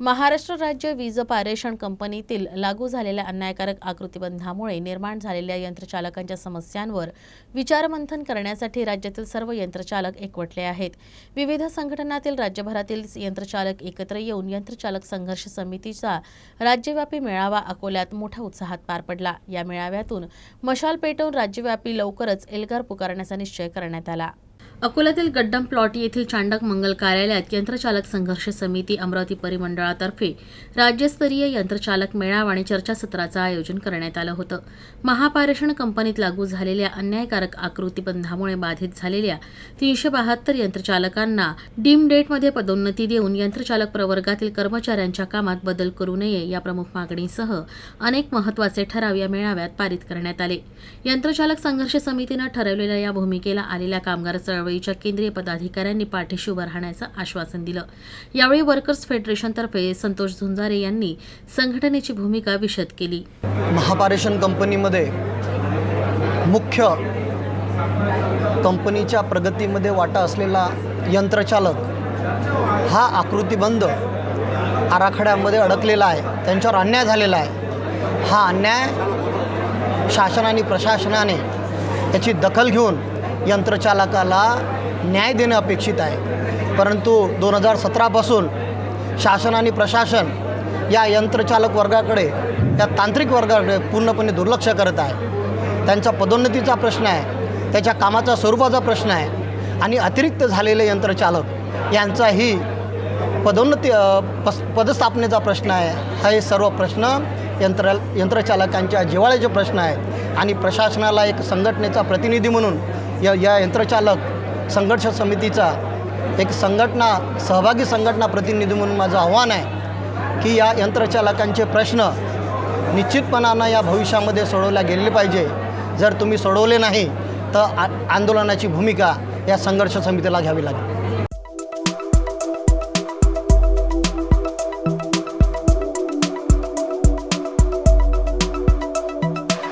महाराष्ट्र राज्य वीज पारेषण कंपनीतील लागू झालेल्या अन्यायकारक आकृतीबंधामुळे निर्माण झालेल्या यंत्रचालकांच्या समस्यांवर विचारमंथन करण्यासाठी राज्यातील सर्व यंत्रचालक एकवटले आहेत. विविध संघटनातील राज्यभरातील यंत्रचालक एकत्र येऊन यंत्रचालक संघर्ष समितीचा राज्यव्यापी मेळावा अकोल्यात मोठ्या उत्साहात पार पडला. या मेळाव्यातून मशाल पेटवून राज्यव्यापी लवकरच एल्गार पुकारण्याचा निश्चय करण्यात आला. अकोल्यातील गड्डम प्लॉट येथील चांडक मंगल कार्यालयात यंत्रचालक संघर्ष समिती अमरावती परिमंडळातर्फे राज्यस्तरीय यंत्रचालक मेळावा आणि चर्चासत्राचं आयोजन करण्यात आलं होतं. महापारेषण कंपनीत लागू झालेल्या अन्यायकारक आकृतीबंधामुळे बाधित झालेल्या तीनशे बहात्तर यंत्रचालकांना डीम डेटमध्ये पदोन्नती देऊन यंत्रचालक प्रवर्गातील कर्मचाऱ्यांच्या कामात बदल करू नये या प्रमुख मागणीसह अनेक महत्त्वाचे ठराव या मेळाव्यात पारित करण्यात आले. यंत्रचालक संघर्ष समितीनं ठरवलेल्या या भूमिकेला आलेल्या कामगार यावेळीच्या केंद्रीय पदाधिकाऱ्यांनी पाठीशी उभं राहण्याचं आश्वासन दिलं. यावेळी वर्कर्स फेडरेशनतर्फे संतोष झुंजारे यांनी संघटनेची भूमिका विशद केली. महापारेषण कंपनीमध्ये मुख्य कंपनीच्या प्रगतीमध्ये वाटा असलेला यंत्रचालक हा आकृतीबंद आराखड्यामध्ये अडकलेला आहे. त्यांच्यावर अन्याय झालेला आहे. हा अन्याय शासन आणि प्रशासनाने त्याची दखल घेऊन यंत्रचालकाला न्याय देणं अपेक्षित आहे. परंतु दोन हजार सतरापासून शासन आणि प्रशासन या यंत्रचालक वर्गाकडे या तांत्रिक वर्गाकडे पूर्णपणे दुर्लक्ष करत आहे. त्यांचा पदोन्नतीचा प्रश्न आहे त्याच्या कामाचा स्वरूपाचा प्रश्न आहे आणि अतिरिक्त झालेले यंत्रचालक यांचाही पदोन्नती पस पदस्थापनेचा प्रश्न आहे. हा हे सर्व प्रश्न यंत्र यंत्रचालकांच्या जिवाळ्याचे प्रश्न आहेत आणि प्रशासनाला एक संघटनेचा प्रतिनिधी म्हणून या या यंत्रचालक संघर्ष समितीचा एक संघटना सहभागी संघटना प्रतिनिधी म्हणून माझं आव्हान आहे की या यंत्रचालकांचे प्रश्न निश्चितपणानं या भविष्यामध्ये सोडवल्या गेलेले पाहिजे. जर तुम्ही सोडवले नाही तर आ आंदोलनाची भूमिका या संघर्ष समितीला घ्यावी लागेल.